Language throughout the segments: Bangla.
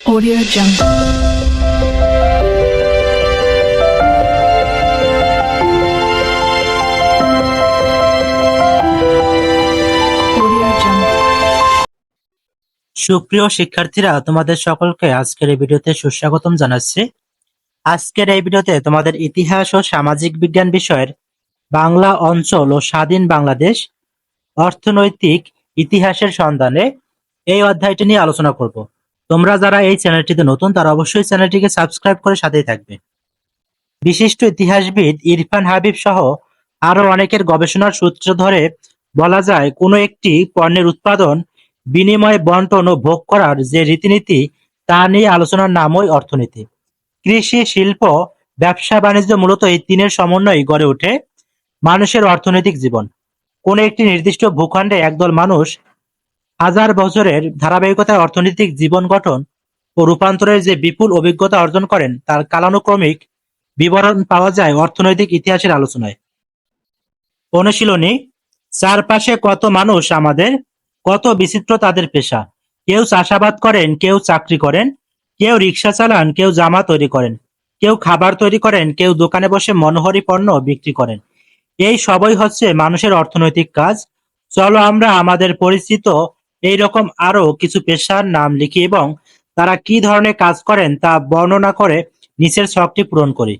Audio Jungle. সুপ্রিয় শিক্ষার্থীরা, তোমাদের সকলকে আজকের এই ভিডিওতে সুস্বাগতম জানাচ্ছি। আজকের এই ভিডিওতে তোমাদের ইতিহাস ও সামাজিক বিজ্ঞান বিষয়ের বাংলা অঞ্চল ও স্বাধীন বাংলাদেশ অর্থনৈতিক ইতিহাসের সন্ধানে এই অধ্যায়টি নিয়ে আলোচনা করব। তোমরা যারা এই চ্যানেলটিতে নতুন, তারা অবশ্যই চ্যানেলটিকে সাবস্ক্রাইব করে সাথেই থাকবে। বিশিষ্ট ইতিহাসবিদ ইরফান হাবিব সহ আরও অনেকের গবেষণার সূত্র ধরে বলা যায়, কোনো একটি পণ্যের উৎপাদন বিনিময় বন্টন ও ভোগ করার যে রীতিনীতি, তা নিয়ে আলোচনার নামই অর্থনীতি। কৃষি, শিল্প, ব্যবসা, বাণিজ্য মূলত এই তিনের সমন্বয়ে গড়ে ওঠে মানুষের অর্থনৈতিক জীবন। কোন একটি নির্দিষ্ট ভূখণ্ডে একদল মানুষ হাজার বছরের ধারাবাহিকতায় অর্থনৈতিক জীবন গঠন ও রূপান্তরের যে বিপুল অভিজ্ঞতা অর্জন করেন, তার কালানুক্রমিক বিবরণ পাওয়া যায় অর্থনৈতিক ইতিহাসের আলোচনায়। অনুশীলনী, চারপাশে কত মানুষ আমাদের, কত বিচিত্র তাদের পেশা। কেউ চাষাবাদ করেন, কেউ চাকরি করেন, কেউ রিক্সা চালান, কেউ জামা তৈরি করেন, কেউ খাবার তৈরি করেন, কেউ দোকানে বসে মনোহরি পণ্য বিক্রি করেন। এই সবই হচ্ছে মানুষের অর্থনৈতিক কাজ। চলো আমরা আমাদের পরিচিত এই রকম আরও কিছু পেশার নাম লিখি এবং তারা কি ধরনের কাজ করেন তা বর্ণনা করে নিচের শখটি পূরণ করি।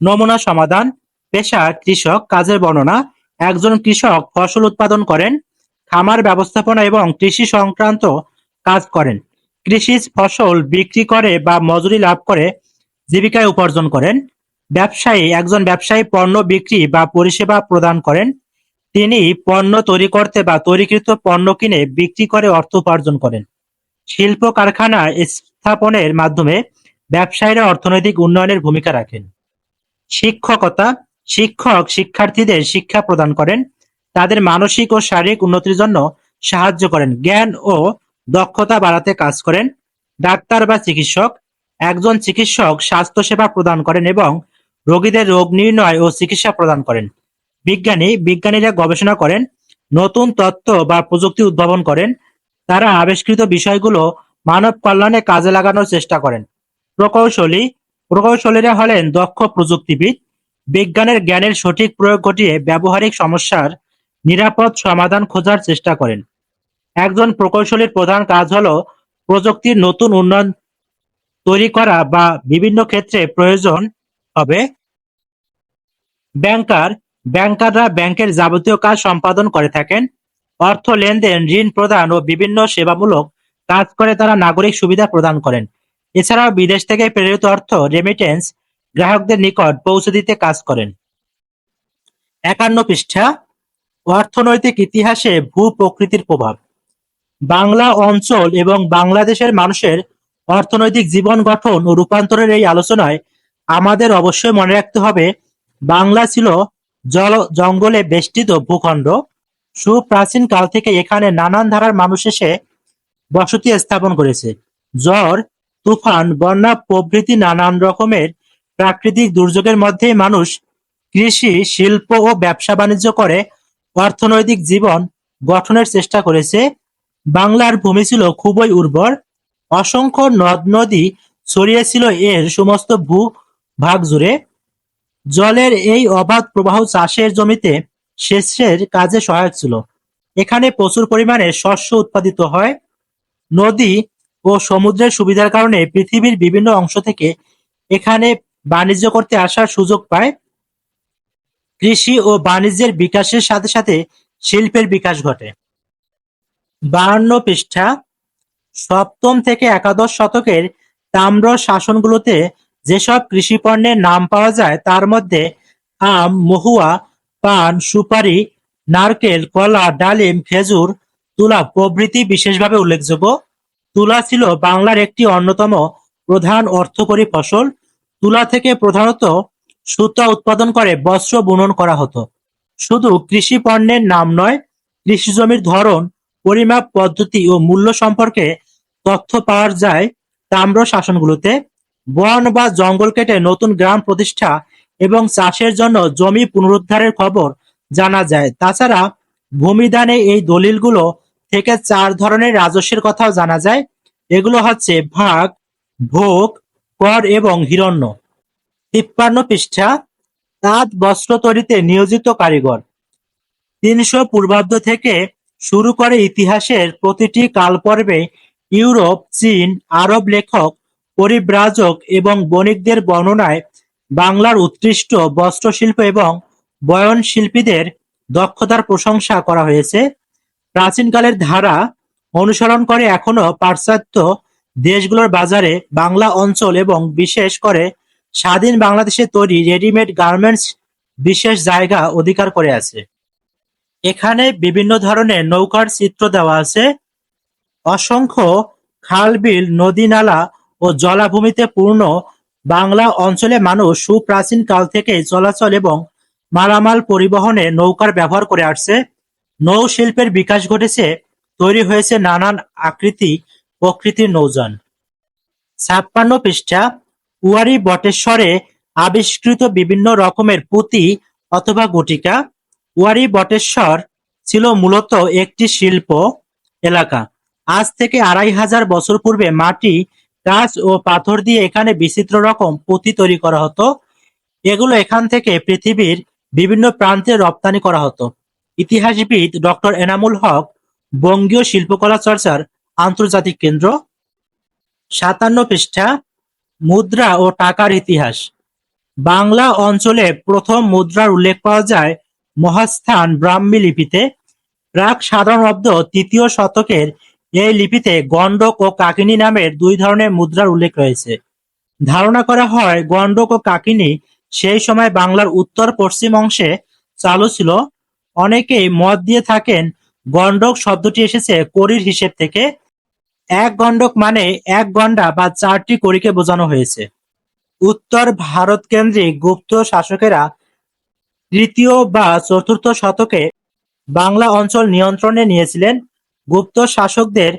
নমুনা সমাধান, পেশা, কৃষক, কাজের বর্ণনা, একজন কৃষক ফসল উৎপাদন করেন, খামার ব্যবস্থাপনা এবং কৃষি সংক্রান্ত কাজ করেন কৃষিজ ফসল বিক্রি করে বা মজুরি লাভ করে জীবিকায় উপার্জন করেন, ব্যবসায়ী, একজন ব্যবসায়ী পণ্য বিক্রি বা পরিষেবা প্রদান করেন তিনি পণ্য তৈরি করতে বা তৈরিকৃত পণ্য কিনে বিক্রি করে অর্থ উপার্জন করেন। শিল্প কারখানা স্থাপনের মাধ্যমে ব্যবসায়ীরা অর্থনৈতিক উন্নয়নের ভূমিকা রাখেন। শিক্ষকতা, শিক্ষক শিক্ষার্থীদের শিক্ষা প্রদান করেন। তাদের মানসিক ও শারীরিক উন্নতির জন্য সাহায্য করেন। জ্ঞান ও দক্ষতা বাড়াতে কাজ করেন। ডাক্তার বা চিকিৎসক, একজন চিকিৎসক স্বাস্থ্যসেবা প্রদান করেন এবং রোগীদের রোগ নির্ণয় ও চিকিৎসা প্রদান করেন। বিজ্ঞানী, বিজ্ঞানীরা গবেষণা করেন, নতুন তত্ত্ব বা প্রযুক্তি উদ্ভাবন করেন, তারা আবিষ্কৃত বিষয়গুলো মানব কল্যাণে কাজে লাগানোর চেষ্টা করেন। প্রকৌশলী, প্রকৌশলীরা হলেন দক্ষ প্রযুক্তিবিদ, বিজ্ঞানের জ্ঞানের সঠিক প্রয়োগ ঘটিয়ে ব্যবহারিক সমস্যার নিরাপদ সমাধান খোঁজার চেষ্টা করেন। একজন প্রকৌশলীর প্রধান কাজ হলো প্রযুক্তির নতুন উন্নয়ন তৈরি করা বা বিভিন্ন ক্ষেত্রে প্রয়োজন হবে। ব্যাংকার ব্যাংকাররা ব্যাংকের যাবতীয় কাজ সম্পাদন করে থাকেন। অর্থ লেনদেন, ঋণ প্রদান ও বিভিন্ন সেবামূলক কাজ করে তারা নাগরিক সুবিধা প্রদান করেন। এছাড়াও বিদেশ থেকে প্রেরিত অর্থ রেমিটেন্স গ্রাহকদের নিকট পৌঁছে দিতে কাজ করেন। একান্ন পৃষ্ঠা, অর্থনৈতিক ইতিহাসে ভূ প্রকৃতির প্রভাব। বাংলা অঞ্চল এবং বাংলাদেশের মানুষের অর্থনৈতিক জীবন গঠন ও রূপান্তরের এই আলোচনায় আমাদের অবশ্যই মনে রাখতে হবে, বাংলা ছিল জল জঙ্গলে বেষ্টিত ভূখণ্ড। সুপ্রাচীন কাল থেকে এখানে নানান ধারার মানুষ এসে বসতি স্থাপন করেছে। ঝড় তুফান, বন্যা প্রভৃতি নানান রকমের প্রাকৃতিক দুর্যোগের মধ্যেই মানুষ কৃষি, শিল্প ও ব্যবসা বাণিজ্য করে অর্থনৈতিক জীবন গঠনের চেষ্টা করেছে। বাংলার ভূমি ছিল খুবই উর্বর। অসংখ্য নদ নদী ছড়িয়েছিল এর সমস্ত ভূ ভাগ জুড়ে। জলের এই অবাধ প্রবাহ চাষের জমিতে সেচের কাজে সহায়ক ছিল। এখানে প্রচুর পরিমাণে শস্য উৎপাদিত হয়। নদী ও সমুদ্রের সুবিধার কারণে পৃথিবীর বিভিন্ন অংশ থেকে এখানে বাণিজ্য করতে আসার সুযোগ পায়। কৃষি ও বাণিজ্যের বিকাশের সাথে সাথে শিল্পের বিকাশ ঘটে। বাহান্ন পৃষ্ঠা সপ্তম থেকে একাদশ শতকের তাম্র শাসনগুলোতে যেসব কৃষি পণ্যের নাম পাওয়া যায়, তার মধ্যে আম, মহুয়া, পান, সুপারি, নারকেল, কলা, ডালিম, খেজুর, তুলা প্রভৃতি বিশেষভাবে উল্লেখযোগ্য। তুলা ছিল বাংলার একটি অন্যতম প্রধান অর্থকরী ফসল। তুলা থেকে প্রধানত সুতা উৎপাদন করে, বস্ত্র বুনন করা হতো। শুধু কৃষি পণ্যের নাম নয় কৃষি জমির ধরন, পরিমাপ পদ্ধতি ও মূল্য সম্পর্কে তথ্য পাওয়া যায় তাম্র শাসনগুলোতে বন বা জঙ্গল কেটে নতুন গ্রাম প্রতিষ্ঠা এবং চাষের জন্য জমি পুনরুদ্ধারের খবর জানা যায়। তাছাড়া ভূমিদানে এই দলিলগুলো থেকে চার ধরনের রাজস্বের কথাও জানা যায়। এগুলো হচ্ছে ভাগ, ভোগ, কর এবং হিরণ্য। তিপ্পান্ন পৃষ্ঠা, তাঁত বস্ত্র তৈরিতে নিয়োজিত কারিগর। তিনশো পূর্বাব্দ থেকে শুরু করে ইতিহাসের প্রতিটি কালপর্বে ইউরোপ, চীন, আরব লেখক পরিব্রাজক এবং বণিকদের বর্ণনায় বাংলার উৎকৃষ্ট বস্ত্রশিল্প এবং বয়ন শিল্পীদের দক্ষতার প্রশংসা করা হয়েছে। প্রাচীনকালের ধারা অনুসরণ করে এখনও পাশ্চাত্য দেশগুলোর বাজারে বাংলা অঞ্চল এবং বিশেষ করে স্বাধীন বাংলাদেশে তৈরি রেডিমেড গার্মেন্টস বিশেষ জায়গা অধিকার করে আছে। এখানে বিভিন্ন ধরনের নৌকার চিত্র দেওয়া আছে। অসংখ্য খাল, বিল, নদী, নালা ও জলাভূমিতে পূর্ণ বাংলা অঞ্চলে মানুষ সুপ্রাচীন কাল থেকে চলাচল এবং মালামাল পরিবহনে নৌকার ব্যবহার করে আসছে। নৌ শিল্পের বিকাশ ঘটেছে, তৈরি হয়েছে নানান আকৃতি, প্রকৃতির নৌযান। ছাপ্পান্ন পৃষ্ঠা, উয়ারি বটেশ্বরে আবিষ্কৃত বিভিন্ন রকমের পুঁতি অথবা গুটিকা। ওয়ারি বটেশ্বর ছিল মূলত একটি শিল্প এলাকা। আজ থেকে আড়াই হাজার বছর পূর্বে মাটি কাঁচ ও পাথর দিয়ে এখানে বিচিত্র রকম পুঁতি তৈরি করা হতো। এগুলো এখান থেকে পৃথিবীর বিভিন্ন প্রান্তে রপ্তানি করা হতো। ইতিহাসবিদ ডক্টর এনামুল হক, বঙ্গীয় শিল্পকলা চর্চার আন্তর্জাতিক কেন্দ্র। সাতান্ন পৃষ্ঠা, মুদ্রা ও টাকার ইতিহাস। বাংলা অঞ্চলে প্রথম মুদ্রার উল্লেখ পাওয়া যায় মহাস্থান ব্রাহ্মী লিপিতে। প্রাক সাধারণ অব্দ তৃতীয় শতকের এই লিপিতে গণ্ডক ও কাকিনী নামের দুই ধরনের মুদ্রার উল্লেখ রয়েছে। ধারণা করা হয়, গণ্ডক ও কাকিনী সেই সময় বাংলার উত্তর পশ্চিম অংশে চালু ছিল। অনেকেই মত দিয়ে থাকেন, গণ্ডক শব্দটি এসেছে করির হিসেব থেকে। এক গণ্ডক মানে এক গণ্ডা বা চারটি করিকে বোঝানো হয়েছে। উত্তর ভারত কেন্দ্রিক গুপ্ত শাসকেরা তৃতীয় বা চতুর্থ শতকে বাংলা অঞ্চল নিয়ন্ত্রণে নিয়েছিলেন। গুপ্ত শাসকদের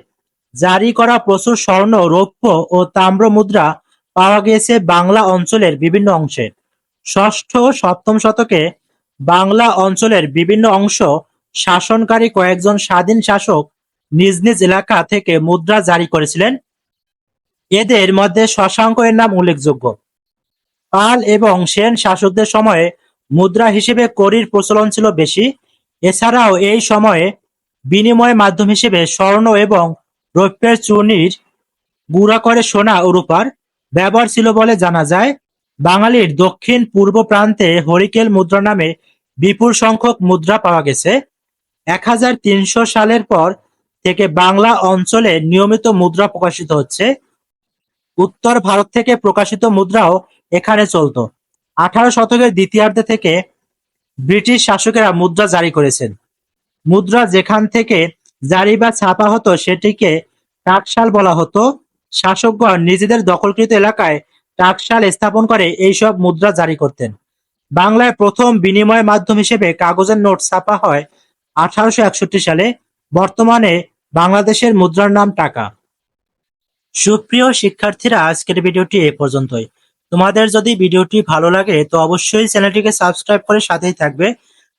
জারি করা প্রচুর স্বর্ণ, রৌপ্য ও তাম্র মুদ্রা পাওয়া গিয়েছে বাংলা অঞ্চলের বিভিন্ন অংশে। ষষ্ঠ ও সপ্তম শতকে বাংলা অঞ্চলের বিভিন্ন অংশ শাসনকারী কয়েকজন স্বাধীন শাসক নিজ নিজ এলাকা থেকে মুদ্রা জারি করেছিলেন। এদের মধ্যে শশাঙ্ক এর নাম উল্লেখযোগ্য। পাল এবং সেন শাসকদের সময়ে মুদ্রা হিসেবে কড়ির প্রচলন ছিল বেশি। এছাড়াও এই সময়ে বিনিময় মাধ্যম হিসেবে স্বর্ণ এবং রৌপ্যের চুনির গুঁড়া করে সোনা ও রূপার ব্যবহার ছিল বলে জানা যায়। বাঙালির দক্ষিণ পূর্ব প্রান্তে হরিকেল মুদ্রা নামে বিপুল সংখ্যক মুদ্রা পাওয়া গেছে। এক হাজার তিনশো সালের পর থেকে বাংলা অঞ্চলে নিয়মিত মুদ্রা প্রকাশিত হচ্ছে। উত্তর ভারত থেকে প্রকাশিত মুদ্রাও এখানে চলতো। আঠারো শতকের দ্বিতীয়ার্ধে থেকে ব্রিটিশ শাসকেরা মুদ্রা জারি করেছেন। মুদ্রা যেখান থেকে জারি বা ছাপা হতো সেটিকে টাকশাল বলা হতো। শাসকগণ নিজেদের দখলকৃত এলাকায় টাকশাল স্থাপন করে এইসব মুদ্রা জারি করতেন। বাংলায় প্রথম বিনিময় মাধ্যম হিসেবে কাগজের নোট ছাপা হয় আঠারোশো একষট্টি সালে। বর্তমানে বাংলাদেশের মুদ্রার নাম টাকা। সুপ্রিয় শিক্ষার্থীরা, আজকের ভিডিওটি এ পর্যন্তই। তোমাদের যদি ভিডিওটি ভালো লাগে, তো অবশ্যই চ্যানেলটিকে সাবস্ক্রাইব করে সাথেই থাকবে।